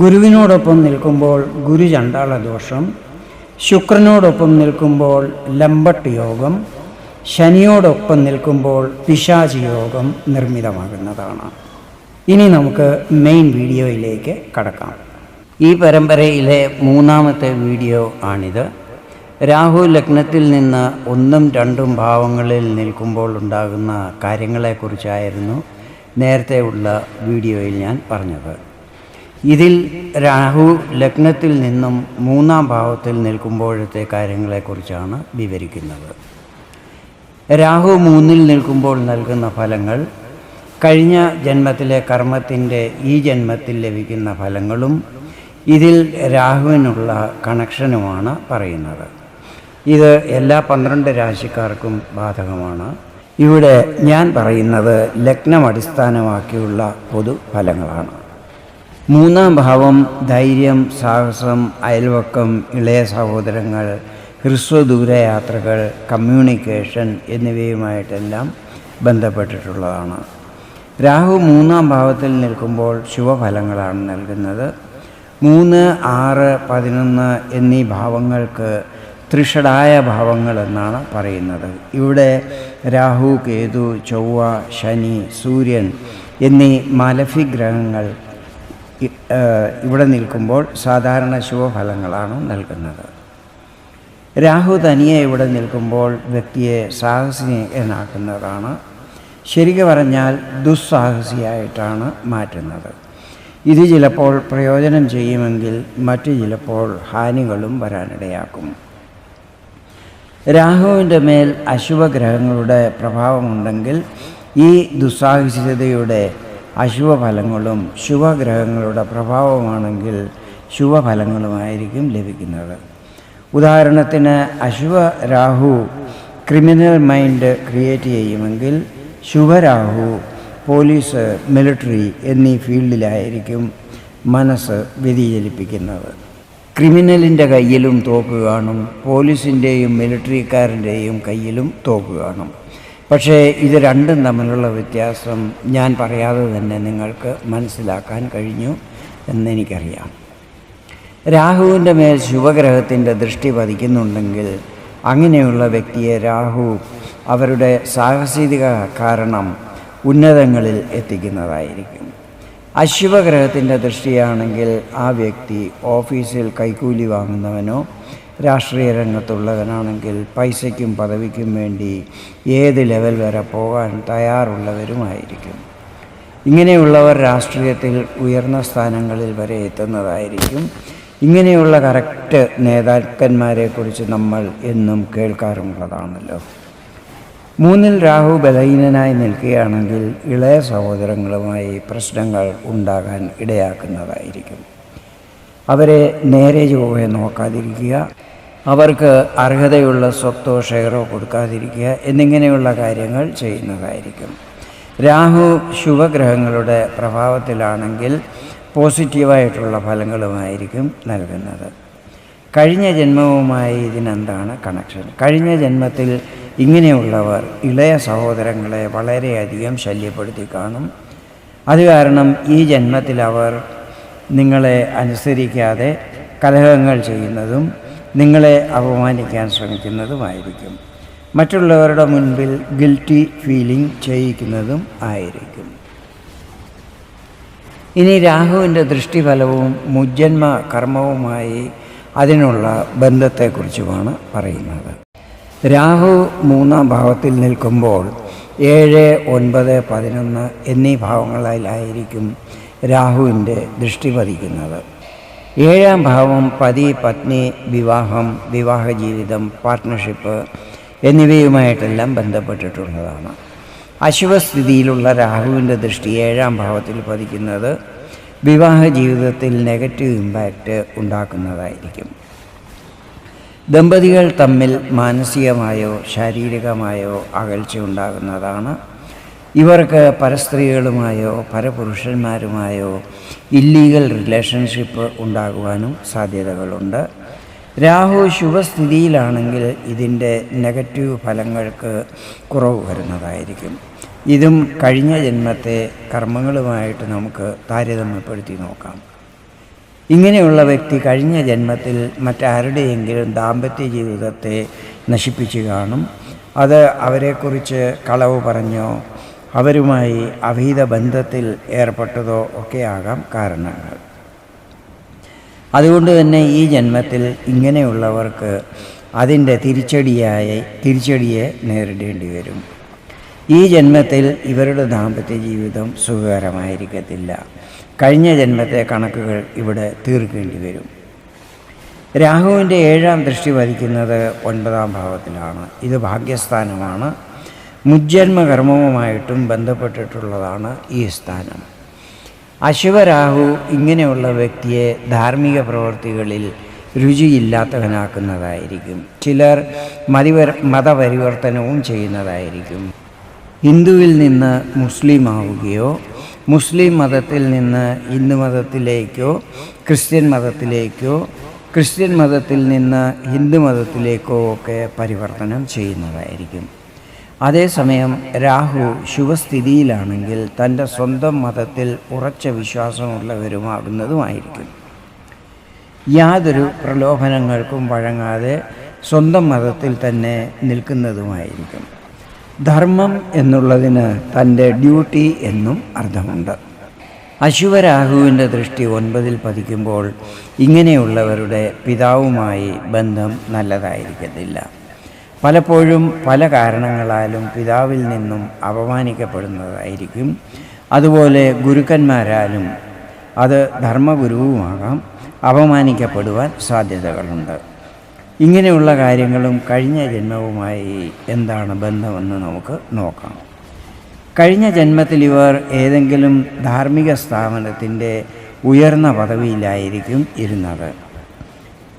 ഗുരുവിനോടൊപ്പം നിൽക്കുമ്പോൾ ഗുരു ഗുരുചണ്ടാള ദോഷം ശുക്രനോടൊപ്പം നിൽക്കുമ്പോൾ ലംബട്ട് യോഗം ശനിയോടൊപ്പം നിൽക്കുമ്പോൾ പിശാചി യോഗം നിർമ്മിതമാകുന്നതാണ്. ഇനി നമുക്ക് മെയിൻ വീഡിയോയിലേക്ക് കടക്കാം. ഈ പരമ്പരയിലെ മൂന്നാമത്തെ വീഡിയോ ആണിത്. രാഹു ലഗ്നത്തിൽ നിന്ന് ഒന്നും രണ്ടും ഭാവങ്ങളിൽ നിൽക്കുമ്പോൾ ഉണ്ടാകുന്ന കാര്യങ്ങളെക്കുറിച്ചായിരുന്നു നേരത്തെ ഉള്ള വീഡിയോയിൽ ഞാൻ പറഞ്ഞത്. ഇതിൽ രാഹു ലഗ്നത്തിൽ നിന്നും മൂന്നാം ഭാവത്തിൽ നിൽക്കുമ്പോഴത്തെ കാര്യങ്ങളെക്കുറിച്ചാണ് വിവരിക്കുന്നത്. രാഹു മൂന്നിൽ നിൽക്കുമ്പോൾ നൽകുന്ന ഫലങ്ങൾ കഴിഞ്ഞ ജന്മത്തിലെ കർമ്മത്തിന്റെ ഈ ജന്മത്തിൽ ലഭിക്കുന്ന ഫലങ്ങളും ഇതിൽ രാഹുവിനുള്ള കണക്ഷനുമാണ് പറയുന്നത്. ഇത് എല്ലാ പന്ത്രണ്ട് രാശിക്കാർക്കും ബാധകമാണ്. ഇവിടെ ഞാൻ പറയുന്നത് ലഗ്നം അടിസ്ഥാനമാക്കിയുള്ള പൊതുഫലങ്ങളാണ്. മൂന്നാം ഭാവം ധൈര്യം സാഹസം അയൽവക്കം ഇളയ സഹോദരങ്ങൾ ഹ്രസ്വദൂരയാത്രകൾ കമ്മ്യൂണിക്കേഷൻ എന്നിവയുമായിട്ടെല്ലാം ബന്ധപ്പെട്ടിട്ടുള്ളതാണ്. രാഹു മൂന്നാം ഭാവത്തിൽ നിൽക്കുമ്പോൾ ശുഭഫലങ്ങളാണ് നൽകുന്നത്. മൂന്ന് ആറ് പതിനൊന്ന് എന്നീ ഭാവങ്ങൾക്ക് ത്രിഷടായ ഭാവങ്ങൾ എന്നാണ് പറയുന്നത്. ഇവിടെ രാഹു കേതു ചൊവ്വ ശനി സൂര്യൻ എന്നീ മാലഫി ഗ്രഹങ്ങൾ ഇവിടെ നിൽക്കുമ്പോൾ സാധാരണ ശുഭഫലങ്ങളാണ് നൽകുന്നത്. രാഹു തനിയെ ഇവിടെ നിൽക്കുമ്പോൾ വ്യക്തിയെ സാഹസികനാക്കുന്നതാണ് ശരിക്കു പറഞ്ഞാൽ ദുസ്സാഹസിയായിട്ടാണ് മാറ്റുന്നത്. ഇത് ചിലപ്പോൾ പ്രയോജനം ചെയ്യുമെങ്കിൽ മറ്റു ചിലപ്പോൾ ഹാനികളും വരാനിടയാക്കും. രാഹുവിന്റെ മേൽ അശുഭഗ്രഹങ്ങളുടെ പ്രഭാവമുണ്ടെങ്കിൽ ഈ ദുസ്സാഹസികതയുടെ അശുഭഫലങ്ങളും ശുഭഗ്രഹങ്ങളുടെ പ്രഭാവമാണെങ്കിൽ ശുഭഫലങ്ങളുമായിരിക്കും ലഭിക്കുന്നത്. ഉദാഹരണത്തിന് അശുഭ രാഹു ക്രിമിനൽ മൈൻഡ് ക്രിയേറ്റ് ചെയ്യുമെങ്കിൽ ശുഭരാഹു പോലീസ് മിലിറ്ററി എന്നീ ഫീൽഡിലായിരിക്കും മനസ്സ് വ്യതിചലിപ്പിക്കുന്നത്. ക്രിമിനലിന്റെ കയ്യിലും തോക്ക് കാണും പോലീസിന്റെയും മിലിറ്ററിക്കാരന്റെയും കയ്യിലും തോക്ക് കാണും. പക്ഷേ ഇത് രണ്ടും തമ്മിലുള്ള വ്യത്യാസം ഞാൻ പറയാതെ തന്നെ നിങ്ങൾക്ക് മനസ്സിലാക്കാൻ കഴിഞ്ഞു എന്നെനിക്കറിയാം. രാഹുവിന്റെ മേൽ ശുഭഗ്രഹത്തിന്റെ ദൃഷ്ടി പതിക്കുന്നുണ്ടെങ്കിൽ അങ്ങനെയുള്ള വ്യക്തിയെ രാഹു അവരുടെ സാഹസിക കാരണം ഉന്നതങ്ങളിൽ എത്തിക്കുന്നതായിരിക്കും. അശുഭഗ്രഹത്തിന്റെ ദൃഷ്ടിയാണെങ്കിൽ ആ വ്യക്തി ഓഫീസിൽ കൈക്കൂലി വാങ്ങുന്നവനോ രാഷ്ട്രീയ രംഗത്തുള്ളവനാണെങ്കിൽ പൈസയ്ക്കും പദവിക്കും വേണ്ടി ഏത് ലെവൽ വരെ പോകാൻ തയ്യാറുള്ളവരുമായിരിക്കും. ഇങ്ങനെയുള്ളവർ രാഷ്ട്രീയത്തിൽ ഉയർന്ന സ്ഥാനങ്ങളിൽ വരെ എത്തുന്നതായിരിക്കും. ഇങ്ങനെയുള്ള കറക്റ്റ് നേതാക്കന്മാരെക്കുറിച്ച് നമ്മൾ എന്നും കേൾക്കാറുള്ളതാണല്ലോ. മൂന്നിൽ രാഹു ബലഹീനനായി നിൽക്കുകയാണെങ്കിൽ ഇളയ സഹോദരങ്ങളുമായി പ്രശ്നങ്ങൾ ഉണ്ടാകാൻ ഇടയാക്കുന്നതായിരിക്കും. അവരെ നേരെ ചൊവ്വെ നോക്കാതിരിക്കുക. അവർക്ക് അർഹതയുള്ള സ്വത്തോ ഷെയറോ കൊടുക്കാതിരിക്കുക എന്നിങ്ങനെയുള്ള കാര്യങ്ങൾ ചെയ്യുന്നതായിരിക്കും. രാഹു ശുഭഗ്രഹങ്ങളുടെ പ്രഭാവത്തിലാണെങ്കിൽ പോസിറ്റീവായിട്ടുള്ള ഫലങ്ങളുമായിരിക്കും നൽകുന്നത്. കഴിഞ്ഞ ജന്മവുമായി ഇതിനെന്താണ് കണക്ഷൻ? കഴിഞ്ഞ ജന്മത്തിൽ ഇങ്ങനെയുള്ളവർ ഇളയ സഹോദരങ്ങളെ വളരെയധികം ശല്യപ്പെടുത്തി കാണും. അത് കാരണം ഈ ജന്മത്തിൽ അവർ നിങ്ങളെ അനുസരിക്കാതെ കലഹങ്ങൾ ചെയ്യുന്നതും നിങ്ങളെ അപമാനിക്കാൻ ശ്രമിക്കുന്നതുമായിരിക്കും. മറ്റുള്ളവരുടെ മുൻപിൽ ഗിൽറ്റി ഫീലിംഗ് ചെയ്യിക്കുന്നതും ആയിരിക്കും. ഇനി രാഹുവിന്റെ ദൃഷ്ടിഫലവും മുജ്ജന്മ കർമ്മവുമായി അതിനുള്ള ബന്ധത്തെക്കുറിച്ചുമാണ് പറയുന്നത്. രാഹു മൂന്നാം ഭാവത്തിൽ നിൽക്കുമ്പോൾ ഏഴ് ഒൻപത് പതിനൊന്ന് എന്നീ ഭാവങ്ങളിലായിരിക്കും രാഹുവിന്റെ ദൃഷ്ടി പതിക്കുന്നത്. ഏഴാം ഭാവം പതി പത്നി വിവാഹം വിവാഹ ജീവിതം പാർട്ട്ണർഷിപ്പ് എന്നിവയുമായിട്ടെല്ലാം ബന്ധപ്പെട്ടിട്ടുള്ളതാണ്. അശുഭസ്ഥിതിയിലുള്ള രാഹുവിന്റെ ദൃഷ്ടി ഏഴാം ഭാവത്തിൽ പതിക്കുന്നത് വിവാഹ ജീവിതത്തിൽ നെഗറ്റീവ് ഇമ്പാക്റ്റ് ഉണ്ടാക്കുന്നതായിരിക്കും. ദമ്പതികൾ തമ്മിൽ മാനസികമായോ ശാരീരികമായോ അകൽച്ച ഉണ്ടാകുന്നതാണ് ഇവർക്ക് പരസ്ത്രീകളുമായോ പരപുരുഷന്മാരുമായോ ഇല്ലീഗൽ റിലേഷൻഷിപ്പ് ഉണ്ടാകുവാനും സാധ്യതകളുണ്ട്. രാഹു ശുഭസ്ഥിതിയിലാണെങ്കിൽ ഇതിന്റെ നെഗറ്റീവ് ഫലങ്ങൾക്ക് കുറവ് വരുന്നതായിരിക്കും. ഇതും കഴിഞ്ഞ ജന്മത്തെ കർമ്മങ്ങളുമായിട്ട് നമുക്ക് താരതമ്യപ്പെടുത്തി നോക്കാം. ഇങ്ങനെയുള്ള വ്യക്തി കഴിഞ്ഞ ജന്മത്തിൽ മറ്റാരുടെയെങ്കിലും ദാമ്പത്യ ജീവിതത്തെ നശിപ്പിച്ചു കാണും. അത് അവരെക്കുറിച്ച് കളവ് പറഞ്ഞോ അവരുമായി അഭീത ബന്ധത്തിൽ ഏർപ്പെട്ടതോ ഒക്കെയാകാം കാരണങ്ങൾ. അതുകൊണ്ട് തന്നെ ഈ ജന്മത്തിൽ ഇങ്ങനെയുള്ളവർക്ക് അതിന്റെ തിരിച്ചടിയായി തിരിച്ചടിയെ നേരിടേണ്ടി വരും. ഈ ജന്മത്തിൽ ഇവരുടെ ദാമ്പത്യ ജീവിതം സുഖകരമായിരിക്കത്തില്ല. കഴിഞ്ഞ ജന്മത്തെ കണക്കുകൾ ഇവിടെ തീർക്കേണ്ടി വരും. രാഹുവിന്റെ ഏഴാം ദൃഷ്ടി വധിക്കുന്നത് ഒൻപതാം ഭാവത്തിലാണ്. ഇത് ഭാഗ്യസ്ഥാനമാണ്. മുജ്ജന്മകർമ്മവുമായിട്ടും ബന്ധപ്പെട്ടിട്ടുള്ളതാണ് ഈ സ്ഥാനം. അശുവരാഹു ഇങ്ങനെയുള്ള വ്യക്തിയെ ധാർമ്മിക പ്രവൃത്തികളിൽ രുചിയില്ലാത്തവനാക്കുന്നതായിരിക്കും. ചിലർ മതിവർ മതപരിവർത്തനവും ചെയ്യുന്നതായിരിക്കും. ഹിന്ദുവിൽ നിന്ന് മുസ്ലിം ആവുകയോ മുസ്ലിം മതത്തിൽ നിന്ന് ഹിന്ദു മതത്തിലേക്കോ ക്രിസ്ത്യൻ മതത്തിലേക്കോ ക്രിസ്ത്യൻ മതത്തിൽ നിന്ന് ഹിന്ദു മതത്തിലേക്കോ ഒക്കെ പരിവർത്തനം ചെയ്യുന്നതായിരിക്കും. അതേസമയം രാഹു ശുഭസ്ഥിതിയിലാണെങ്കിൽ തന്റെ സ്വന്തം മതത്തിൽ ഉറച്ച വിശ്വാസമുള്ളവരുമാകുന്നതുമായിരിക്കും. യാതൊരു പ്രലോഭനങ്ങൾക്കും വഴങ്ങാതെ സ്വന്തം മതത്തിൽ തന്നെ നിൽക്കുന്നതുമായിരിക്കും. ധർമ്മം എന്നുള്ളതിന് തന്റെ ഡ്യൂട്ടി എന്നും അർത്ഥമുണ്ട്. അശുവരാഹുവിന്റെ ദൃഷ്ടി ഒൻപതിൽ പതിക്കുമ്പോൾ ഇങ്ങനെയുള്ളവരുടെ പിതാവുമായി ബന്ധം നല്ലതായിരിക്കത്തില്ല. പലപ്പോഴും പല കാരണങ്ങളാലും പിതാവിൽ നിന്നും അപമാനിക്കപ്പെടുന്നതായിരിക്കും. അതുപോലെ ഗുരുക്കന്മാരാലും അത് ധർമ്മഗുരുവുമാകാം അപമാനിക്കപ്പെടുവാൻ സാധ്യതകളുണ്ട്. ഇങ്ങനെയുള്ള കാര്യങ്ങളും കഴിഞ്ഞ ജന്മവുമായി എന്താണ് ബന്ധമെന്ന് നമുക്ക് നോക്കാം. കഴിഞ്ഞ ജന്മത്തിൽ ഇവർ ഏതെങ്കിലും ധാർമ്മിക സ്ഥാപനത്തിന്റെ ഉയർന്ന പദവിയിലായിരിക്കും ഇരുന്നത്.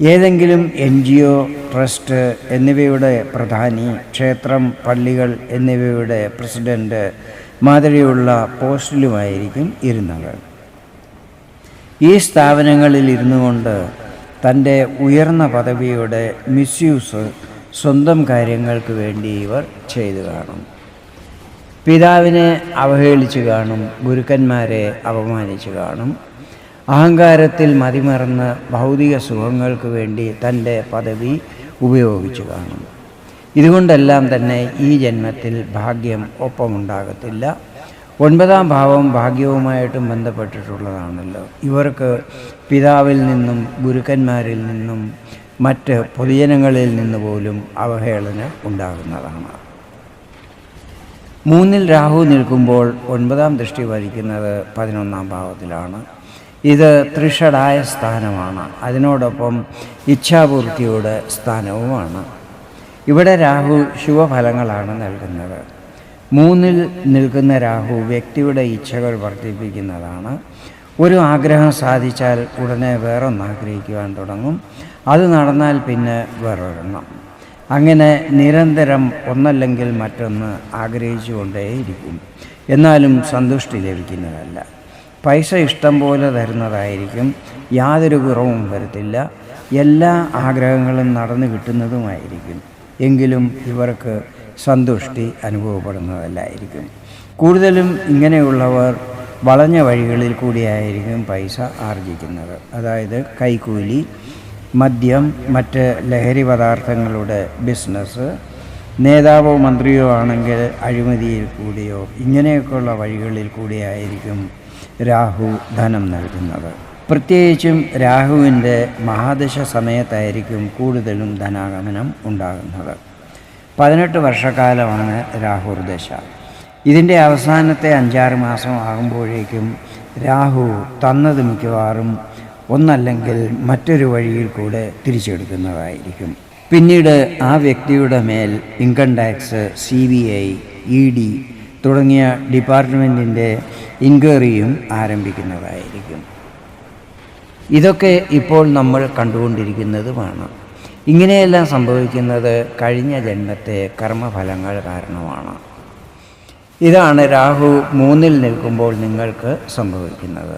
ഏതെങ്കിലും എൻ ജി ഒ ട്രസ്റ്റ് എന്നിവയുടെ പ്രധാനി ക്ഷേത്രം പള്ളികൾ എന്നിവയുടെ പ്രസിഡന്റ് മാതിരിയുള്ള പോസ്റ്റിലുമായിരിക്കും ഇരുന്നത്. ഈ സ്ഥാപനങ്ങളിൽ ഇരുന്നു കൊണ്ട് തന്റെ ഉയർന്ന പദവിയുടെ മിസ്യൂസ് സ്വന്തം കാര്യങ്ങൾക്ക് വേണ്ടി ഇവർ ചെയ്തു കാണും. പിതാവിനെ അവഹേളിച്ചു കാണും ഗുരുക്കന്മാരെ അപമാനിച്ചു കാണും. അഹങ്കാരത്തിൽ മതിമറന്ന് ഭൗതിക സുഖങ്ങൾക്ക് വേണ്ടി തന്റെ പദവി ഉപയോഗിച്ചു കാണുന്നു. ഇതുകൊണ്ടെല്ലാം തന്നെ ഈ ജന്മത്തിൽ ഭാഗ്യം ഒപ്പമുണ്ടാകത്തില്ല. ഒൻപതാം ഭാവം ഭാഗ്യവുമായിട്ടും ബന്ധപ്പെട്ടിട്ടുള്ളതാണല്ലോ. ഇവർക്ക് പിതാവിൽ നിന്നും ഗുരുക്കന്മാരിൽ നിന്നും മറ്റ് പൊതുജനങ്ങളിൽ നിന്ന് പോലും അവഹേളന ഉണ്ടാകുന്നതാണ്. മൂന്നിൽ രാഹു നിൽക്കുമ്പോൾ ഒൻപതാം ദൃഷ്ടി വഹിക്കുന്നത് പതിനൊന്നാം ഭാവത്തിലാണ്. ഇത് ത്രിഷടായ സ്ഥാനമാണ്. അതിനോടൊപ്പം ഇച്ഛാപൂർത്തിയുടെ സ്ഥാനവുമാണ്. ഇവിടെ രാഹു ശുഭഫലങ്ങളാണ് നൽകുന്നത്. മൂന്നിൽ നിൽക്കുന്ന രാഹു വ്യക്തിയുടെ ഇച്ഛകൾ വർദ്ധിപ്പിക്കുന്നതാണ്. ഒരു ആഗ്രഹം സാധിച്ചാൽ ഉടനെ വേറൊന്ന് ആഗ്രഹിക്കുവാൻ തുടങ്ങും. അത് നടന്നാൽ പിന്നെ വേറൊരെണ്ണം. അങ്ങനെ നിരന്തരം ഒന്നല്ലെങ്കിൽ മറ്റൊന്ന് ആഗ്രഹിച്ചുകൊണ്ടേയിരിക്കും. എന്നാലും സന്തുഷ്ടി ലഭിക്കുന്നതല്ല. പൈസ ഇഷ്ടം പോലെ തരുന്നതായിരിക്കും. യാതൊരു കുറവും വരത്തില്ല. എല്ലാ ആഗ്രഹങ്ങളും നടന്നു കിട്ടുന്നതുമായിരിക്കും. എങ്കിലും ഇവർക്ക് സന്തുഷ്ടി അനുഭവപ്പെടുന്നതല്ലായിരിക്കും. കൂടുതലും ഇങ്ങനെയുള്ളവർ വളഞ്ഞ വഴികളിൽ കൂടിയായിരിക്കും പൈസ ആർജിക്കുന്നത്. അതായത് കൈക്കൂലി മദ്യം മറ്റ് ലഹരി പദാർത്ഥങ്ങളുടെ ബിസിനസ് നേതാവോ മന്ത്രിയോ ആണെങ്കിൽ അഴിമതിയിൽ കൂടിയോ ഇങ്ങനെയൊക്കെയുള്ള വഴികളിൽ കൂടിയായിരിക്കും രാഹു ധനം നൽകുന്നത് പ്രത്യേകിച്ചും രാഹുവിന്റെ മഹാദശ സമയത്തായിരിക്കും കൂടുതലും ധനാഗമനം ഉണ്ടാകുന്നത്. പതിനെട്ട് വർഷക്കാലമാണ് രാഹു ദശ. ഇതിന്റെ അവസാനത്തെ അഞ്ചാറ് മാസം ആകുമ്പോഴേക്കും രാഹു തന്നത് മിക്കവാറും ഒന്നല്ലെങ്കിൽ മറ്റൊരു വഴിയിൽ കൂടെ തിരിച്ചെടുക്കുന്നതായിരിക്കും. പിന്നീട് ആ വ്യക്തിയുടെ മേൽ income tax C B I E D തുടങ്ങിയ ഡിപ്പാർട്ട്മെന്റിന്റെ ഇൻക്വയറിയും ആരംഭിക്കുന്നതായിരിക്കും. ഇതൊക്കെ ഇപ്പോൾ നമ്മൾ കണ്ടുകൊണ്ടിരിക്കുന്നതുമാണ്. ഇങ്ങനെയെല്ലാം സംഭവിക്കുന്നത് കഴിഞ്ഞ ജന്മത്തെ കർമ്മഫലങ്ങൾ കാരണമാണ്. ഇതാണ് രാഹു മൂന്നിൽ നിൽക്കുമ്പോൾ നിങ്ങൾക്ക് സംഭവിക്കുന്നത്.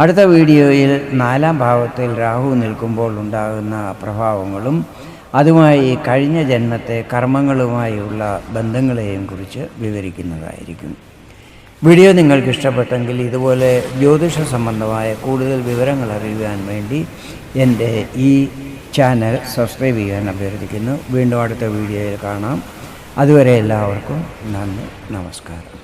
അടുത്ത വീഡിയോയിൽ നാലാം ഭാവത്തിൽ രാഹു നിൽക്കുമ്പോൾ ഉണ്ടാകുന്ന പ്രഭാവങ്ങളും അതുമായി കഴിഞ്ഞ ജന്മത്തെ കർമ്മങ്ങളുമായുള്ള ബന്ധങ്ങളെയും കുറിച്ച് വിവരിക്കുന്നതായിരിക്കും. വീഡിയോ നിങ്ങൾക്ക് ഇഷ്ടപ്പെട്ടെങ്കിൽ ഇതുപോലെ ജ്യോതിഷ സംബന്ധമായ കൂടുതൽ വിവരങ്ങൾ അറിയുവാൻ വേണ്ടി എന്റെ ഈ ചാനൽ സബ്സ്ക്രൈബ് ചെയ്യാൻ അഭ്യർത്ഥിക്കുന്നു. വീണ്ടും അടുത്ത വീഡിയോയിൽ കാണാം. അതുവരെ എല്ലാവർക്കും നന്ദി നമസ്കാരം.